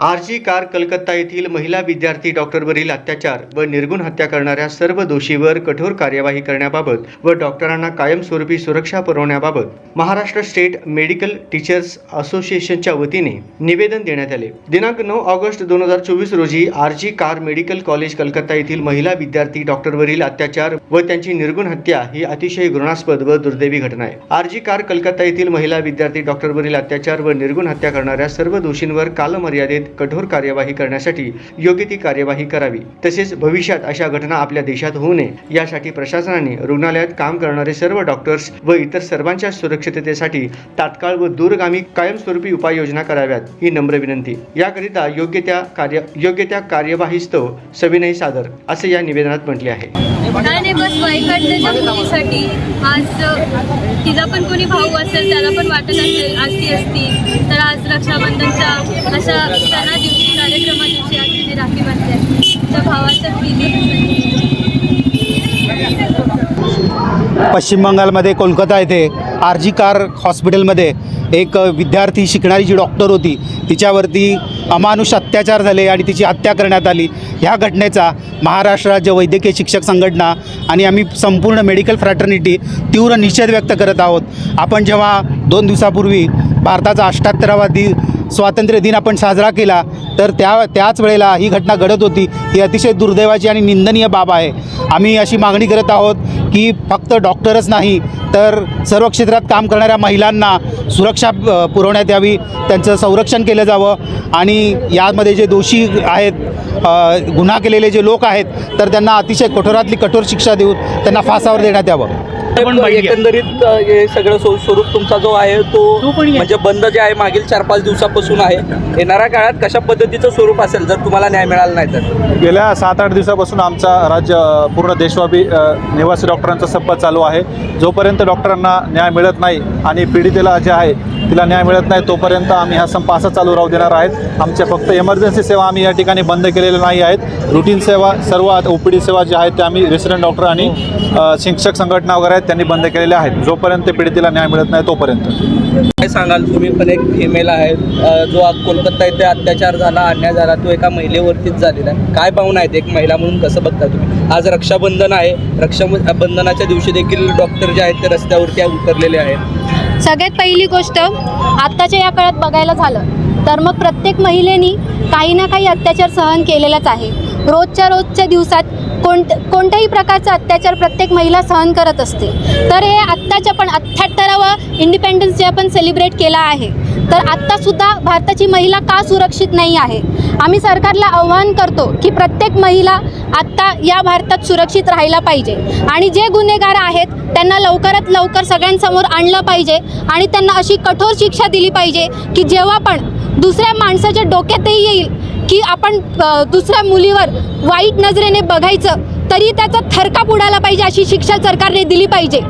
RG car Calcutta येथील महिला विद्यार्थी डॉक्टरवरील अत्याचार व निर्गुण हत्या करणाऱ्या सर्व दोषीवर कठोर कार्यवाही करण्याबाबत व डॉक्टरांना कायमस्वरूपी सुरक्षा पुरवण्याबाबत महाराष्ट्र स्टेट मेडिकल टीचर्स असोसिएशनच्या वतीने निवेदन देण्यात आले. दिनांक नऊ ऑगस्ट दोन हजार चोवीस रोजी RG Kar medical college Calcutta येथील महिला विद्यार्थी डॉक्टरवरील अत्याचार व त्यांची निर्गुण हत्या ही अतिशय घृणास्पद व दुर्दैवी घटना आहे. आरजी कार कलकत्ता येथील महिला विद्यार्थी डॉक्टरवरील अत्याचार व निर्गुण हत्या करणाऱ्या सर्व दोषींवर कालमर्यादेत कठोर कार्यवाही करण्यासाठी योग्य ती कार्यवाही करावी. तसेच भविष्यात अशा घटना आपल्या देशात होऊ नये यासाठी प्रशासनाने रुग्णालयात काम करणारे सर्व डॉक्टर्स व इतर सर्वांच्या सुरक्षिततेसाठी तात्काळ व दूरगामी कायमस्वरूपी उपाययोजना कराव्यात ही नम्र विनंती. याकरिता योग्य त्या कार्य योग्य त्या कार्यवाहीस्तव सविनय सादर असे या निवेदनात म्हटले आहे. आज पण कोणी भाऊ असेल त्याला पण वाटत असेल असती असती. तर आज रक्षाबंधनचा अशा सणा दिवशी कार्यक्रमा दिवशी आज तिने राखी बांधते तिच्या भावाचं प्रीती पश्चिम बंगालमध्ये कोलकाता येथे आर जी कार हॉस्पिटलमध्ये एक विद्यार्थी शिकणारी जी डॉक्टर होती तिच्यावरती अमानुष अत्याचार झाले आणि तिची हत्या करण्यात आली. ह्या घटनेचा महाराष्ट्र राज्य वैद्यकीय शिक्षक संघटना आणि आम्ही संपूर्ण मेडिकल फ्रॅटर्निटी तीव्र निषेध व्यक्त करत आहोत. आपण जेव्हा दोन दिवसापूर्वी भारताचा अष्ट्याहत्तरावा दि स्वातंत्र्य दिन आपण साजरा केला तर त्या त्याच वेळेला ही घटना घडत होती. ही अतिशय दुर्दैवाची आणि निंदनीय बाब आहे. आम्ही अशी मागणी करत आहोत की फक्त डॉक्टरच नाही तर सर्व क्षेत्रात काम करणाऱ्या महिलांना सुरक्षा पुरवण्यात यावी त्यांचं संरक्षण केलं जावं आणि यामध्ये जे दोषी आहेत गुन्हा केलेले जे लोक आहेत तर त्यांना अतिशय कठोरातली कठोर शिक्षा देऊन त्यांना फासावर देण्यात यावं. पण एकंदरीत हे सगळं स्व- स्वरूप तुमचा जो आहे तो म्हणजे बंद जे आहे मागील चार पाच दिवसापासून आहे. येणाऱ्या काळात कशा पद्धतीचं स्वरूप असेल जर तुम्हाला न्याय मिळाला नाही तर? गेल्या सात आठ दिवसापासून आमचा राज्य पूर्ण देशव्यापी निवासी डॉक्टरांचा संप चालू आहे. जोपर्यंत डॉक्टरांना न्याय मिळत नाही आणि पीडितेला जे आहे तिला न्याय मिळत नाही तोपर्यंत आम्ही हा संप असा चालू राहू देणार आहेत. आमच्या फक्त इमर्जन्सी सेवा आम्ही या ठिकाणी बंद केलेल्या नाही आहेत. रुटीन सेवा सर्व ओ पी डी सेवा ज्या आहेत त्या आम्ही रेसिडेंट डॉक्टर आणि शिक्षक संघटना वगैरे आहेत. त्यांनी बंद केलेल्या आहेत. जोपर्यंत पीडितेला न्याय मिळत नाही तोपर्यंत. काय सांगाल तुम्ही? पण एक फिमेल आहे. जो आज कोलकाता येथे अत्याचार झाला अन्याय झाला तो एका महिलेवरतीच झालेला आहे. काय पाहून आहेत एक महिला म्हणून कसं बघता तुम्ही? आज रक्षाबंधन आहे. रक्षाबंधनाच्या दिवशी देखील डॉक्टर जे आहेत ते रस्त्यावरती उतरलेले आहेत. सगळ्यात पहिली गोष्ट आत्ताच्या या काळात बघायला झालं तर मग प्रत्येक महिलेनी काही ना काही अत्याचार सहन केलेलाच आहे. रोजच्या रोजच्या दिवसात कोणत कोणत्याही प्रकारचा अत्याचार प्रत्येक महिला सहन करत असते. तर हे आत्ताच्या पण अठ्ठ्याहत्तरावा इंडिपेंडन्स डे आपण सेलिब्रेट केला आहे. तर आत्तासुद्धा भारताची महिला का सुरक्षित नाही आहे? आम्ही सरकारला आव्हान करतो की प्रत्येक महिला आत्ता या भारतात सुरक्षित राहायला पाहिजे. आणि जे गुन्हेगार आहेत त्यांना लवकरात लवकर सगळ्यांसमोर आणलं पाहिजे आणि त्यांना अशी कठोर शिक्षा दिली पाहिजे की जेव्हा पण दुसऱ्या माणसाच्या डोक्यातही येईल की आपण दुसऱ्या मुलीवर वाईट नजरेने बघायचं तरी त्याचा थरकाप उडाला पाहिजे अशी शिक्षा सरकारने दिली पाहिजे.